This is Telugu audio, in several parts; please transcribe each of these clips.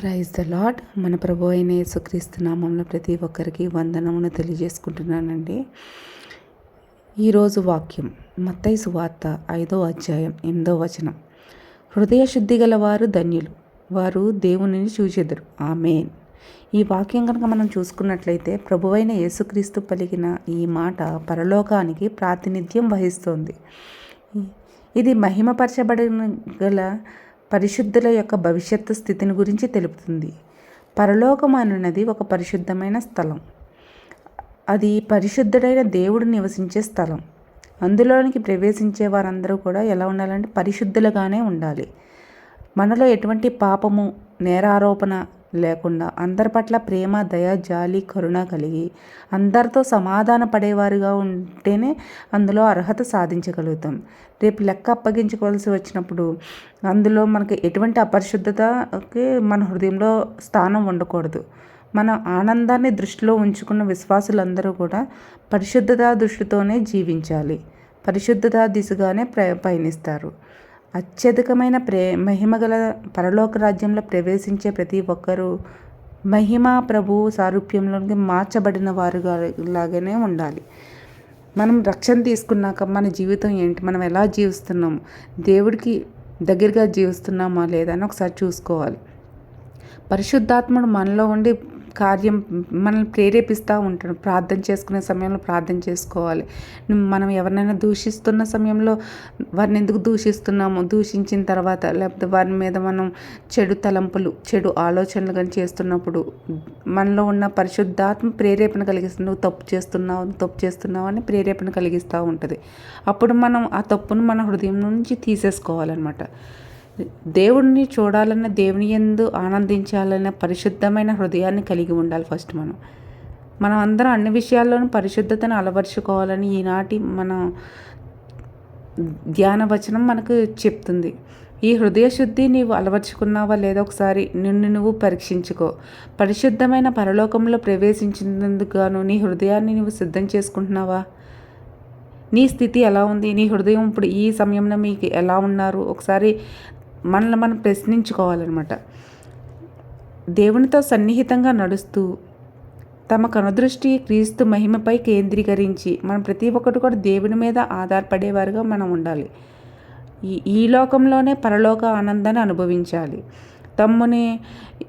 ప్రైజ్ ద లాడ్ మన ప్రభు అయిన యేసుక్రీస్తు నామంలో ప్రతి ఒక్కరికి వందనమును తెలియజేసుకుంటున్నానండి. ఈరోజు వాక్యం మత్తై సువార్త ఐదో అధ్యాయం ఎనిమిదో వచనం. హృదయ శుద్ధి గల వారు ధన్యులు వారు దేవునిని చూచెదరు. ఆమెన్. ఈ వాక్యం కనుక మనం చూసుకున్నట్లయితే ప్రభువైన యేసుక్రీస్తు పలికిన ఈ మాట పరలోకానికి ప్రాతినిధ్యం వహిస్తోంది. ఇది మహిమపరచబడిన గల పరిశుద్ధుల యొక్క భవిష్యత్తు స్థితిని గురించి తెలుపుతుంది. పరలోకం అనున్నది ఒక పరిశుద్ధమైన స్థలం. అది పరిశుద్ధుడైన దేవుడు నివసించే స్థలం. అందులోనికి ప్రవేశించే వారందరూ కూడా ఎలా ఉండాలంటే పరిశుద్ధులుగానే ఉండాలి. మనలో ఎటువంటి పాపము నేరారోపణ లేకుండా అందరి పట్ల ప్రేమ దయ జాలి కరుణ కలిగి అందరితో సమాధాన పడేవారుగా ఉంటేనే అందులో అర్హత సాధించగలుగుతాం. రేపు లెక్క అప్పగించుకోవాల్సి వచ్చినప్పుడు అందులో మనకి ఎటువంటి అపరిశుద్ధతకి మన హృదయంలో స్థానం ఉండకూడదు. మన ఆనందాన్ని దృష్టిలో ఉంచుకున్న విశ్వాసులందరూ కూడా పరిశుద్ధత దృష్టితోనే జీవించాలి. పరిశుద్ధత దిశగానే ప్ర పయనిస్తారు. అత్యధికమైన ప్రే మహిమగల పరలోక రాజ్యంలో ప్రవేశించే ప్రతి ఒక్కరూ మహిమ ప్రభు సారూప్యంలోకి మార్చబడిన వారుగా లాగానే ఉండాలి. మనం రక్షణ తీసుకున్నాక మన జీవితం ఏంటి? మనం ఎలా జీవిస్తున్నాం? దేవుడికి దగ్గరగా జీవిస్తున్నామా లేదా అని ఒకసారి చూసుకోవాలి. పరిశుద్ధాత్ముడు మనలో ఉండి కార్యం మనల్ని ప్రేరేపిస్తూ ఉంటాడు. ప్రార్థన చేసుకునే సమయంలో ప్రార్థన చేసుకోవాలి. మనం ఎవరినైనా దూషిస్తున్న సమయంలో వారిని ఎందుకు దూషిస్తున్నాము దూషించిన తర్వాత లేకపోతే వారి మీద మనం చెడు తలంపులు చెడు ఆలోచనలు కానీ చేస్తున్నప్పుడు మనలో ఉన్న పరిశుద్ధాత్మ ప్రేరేపణ కలిగిస్తుంది. నువ్వు తప్పు చేస్తున్నావు తప్పు చేస్తున్నావు అని ప్రేరేపణ కలిగిస్తూ ఉంటుంది. అప్పుడు మనం ఆ తప్పును మన హృదయం నుంచి తీసేసుకోవాలన్నమాట. దేవుడిని చూడాలన్న దేవుని ఎందు ఆనందించాలన్న పరిశుద్ధమైన హృదయాన్ని కలిగి ఉండాలి ఫస్ట్ మనం. మనం అందరం అన్ని విషయాల్లోనూ పరిశుద్ధతను అలవర్చుకోవాలని ఈనాటి మన ధ్యాన వచనం మనకు చెప్తుంది. ఈ హృదయ శుద్ధి నీవు అలవర్చుకున్నావా లేదా ఒకసారి నిన్ను నువ్వు పరీక్షించుకో. పరిశుద్ధమైన పరలోకంలో ప్రవేశించినందుకు గాను నీ హృదయాన్ని నువ్వు సిద్ధం చేసుకుంటున్నావా? నీ స్థితి ఎలా ఉంది? నీ హృదయం ఇప్పుడు ఈ సమయంలో మీకు ఎలా ఉన్నారు? ఒకసారి మనల్ని మనం ప్రశ్నించుకోవాలన్నమాట. దేవునితో సన్నిహితంగా నడుస్తూ తమ కనుదృష్టి క్రీస్తు మహిమపై కేంద్రీకరించి మనం ప్రతి ఒక్కటి కూడా దేవుని మీద ఆధారపడేవారుగా మనం ఉండాలి. ఈ ఈ లోకంలోనే పరలోక ఆనందాన్ని అనుభవించాలి. తమ్ముని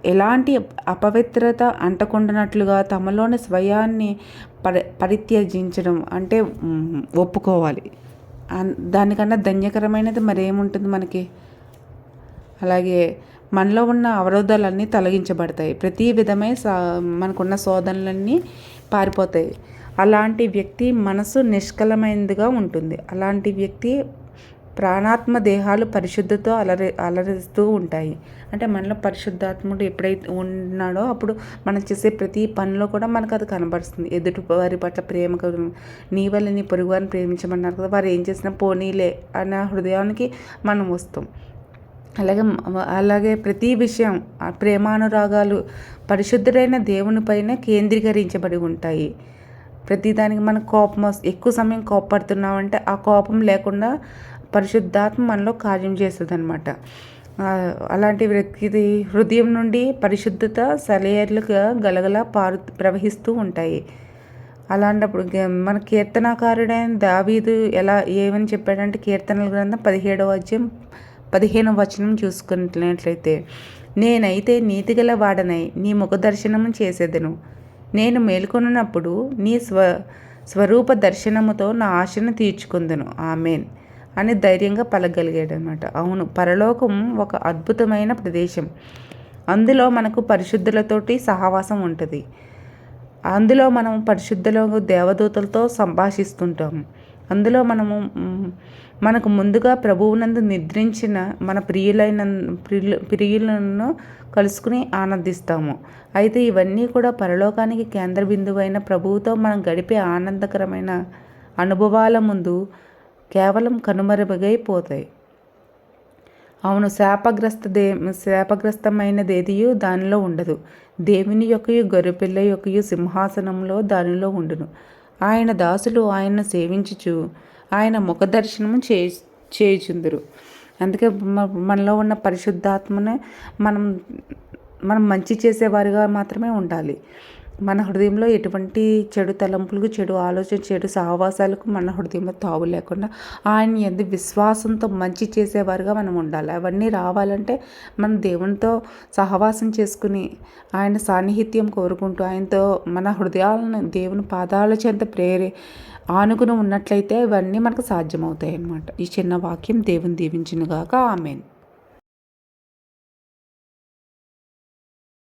ఎలాంటి అపవిత్రత అంటకుండానట్లుగా తమలోని స్వయాన్ని పరి పరిత్యజించడం అంటే ఒప్పుకోవాలి. దానికన్నా ధన్యకరమైనది మరేముంటుంది మనకి? అలాగే మనలో ఉన్న అవరోధాలన్నీ తొలగించబడతాయి. ప్రతి విధమైన సా మనకున్న శోధనలన్నీ పారిపోతాయి. అలాంటి వ్యక్తి మనసు నిష్కలమైనదిగా ఉంటుంది. అలాంటి వ్యక్తి ప్రాణాత్మ దేహాలు పరిశుద్ధతో అలరి అలరిస్తూ ఉంటాయి. అంటే మనలో పరిశుద్ధాత్ముడు ఎప్పుడైతే ఉన్నాడో అప్పుడు మనం చేసే ప్రతి పనిలో కూడా మనకు అది కనబడుతుంది ఎదుటి వారి పట్ల ప్రేమ నీ వల్ల నీ పొరుగు వారిని ప్రేమించమన్నారు కదా. వారు ఏం చేసినా పోనీలే అనే హృదయానికి మనం వస్తాం. అలాగే అలాగే ప్రతి విషయం ప్రేమానురాగాలు పరిశుద్ధుడైన దేవునిపైనే కేంద్రీకరించబడి ఉంటాయి. ప్రతిదానికి మన కోపం ఎక్కువ సమయం కోపడుతున్నామంటే ఆ కోపం లేకుండా పరిశుద్ధాత్మ మనలో కార్యం చేస్తుంది అనమాట అలాంటి వ్యక్తి హృదయం నుండి పరిశుద్ధత సెలయర్లుగా గలగల పారు ప్రవహిస్తూ ఉంటాయి. అలాంటప్పుడు మన కీర్తనాకారుడైన దావీదు ఎలా ఏమని చెప్పాడంటే కీర్తనల గ్రంథం పదిహేడవ అధ్యాయం పదిహేను వచనం చూసుకున్నట్లయితే నేనైతే నీతిగల వాడనై నీ ముఖ దర్శనము చేసేదను. నేను మేల్కొనున్నప్పుడు నీ స్వ స్వరూప దర్శనముతో నా ఆశను తీర్చుకుందును. ఆమెన్. అని ధైర్యంగా పలగలిగాడు అనమాట అవును పరలోకం ఒక అద్భుతమైన ప్రదేశం. అందులో మనకు పరిశుద్ధులతోటి సహవాసం ఉంటుంది. అందులో మనం పరిశుద్ధుల దేవదూతలతో సంభాషిస్తుంటాము అందులో మనము మనకు ముందుగా ప్రభువునందు నిద్రించిన మన ప్రియులైన ప్రియులను కలుసుకుని ఆనందిస్తాము. అయితే ఇవన్నీ కూడా పరలోకానికి కేంద్ర బిందువైన ప్రభువుతో మనం గడిపే ఆనందకరమైన అనుభవాల ముందు కేవలం కనుమరుగైపోతాయి. అవును శాపగ్రస్త దే శాపగ్రస్తమైనదేదియు దానిలో ఉండదు. దేవుని యొక్కయు గొర్రెపిల్ల యొక్కయు సింహాసనంలో దానిలో ఉండును. ఆయన దాసులు ఆయన్ను సేవించుచు ఆయన ముఖదర్శనము చే చేయుచుందరు. అందుకే మనలో ఉన్న పరిశుద్ధాత్మనే మనం మనం మంచి చేసేవారిగా మాత్రమే ఉండాలి. మన హృదయంలో ఎటువంటి చెడు తలంపులకు చెడు ఆలోచన చెడు సహవాసాలకు మన హృదయంలో తావు లేకుండా ఆయన ఎందు విశ్వాసంతో మంచి చేసేవారుగా మనం ఉండాలి. అవన్నీ రావాలంటే మన దేవునితో సహవాసం చేసుకుని ఆయన సాన్నిహిత్యం కోరుకుంటూ ఆయనతో మన హృదయాలను దేవుని పాదాల చెంత ప్రేరే ఆనుకుని ఉన్నట్లయితే ఇవన్నీ మనకు సాధ్యమవుతాయి అన్నమాట ఈ చిన్న వాక్యం దేవుని దీవించినగాక. ఆమెన్.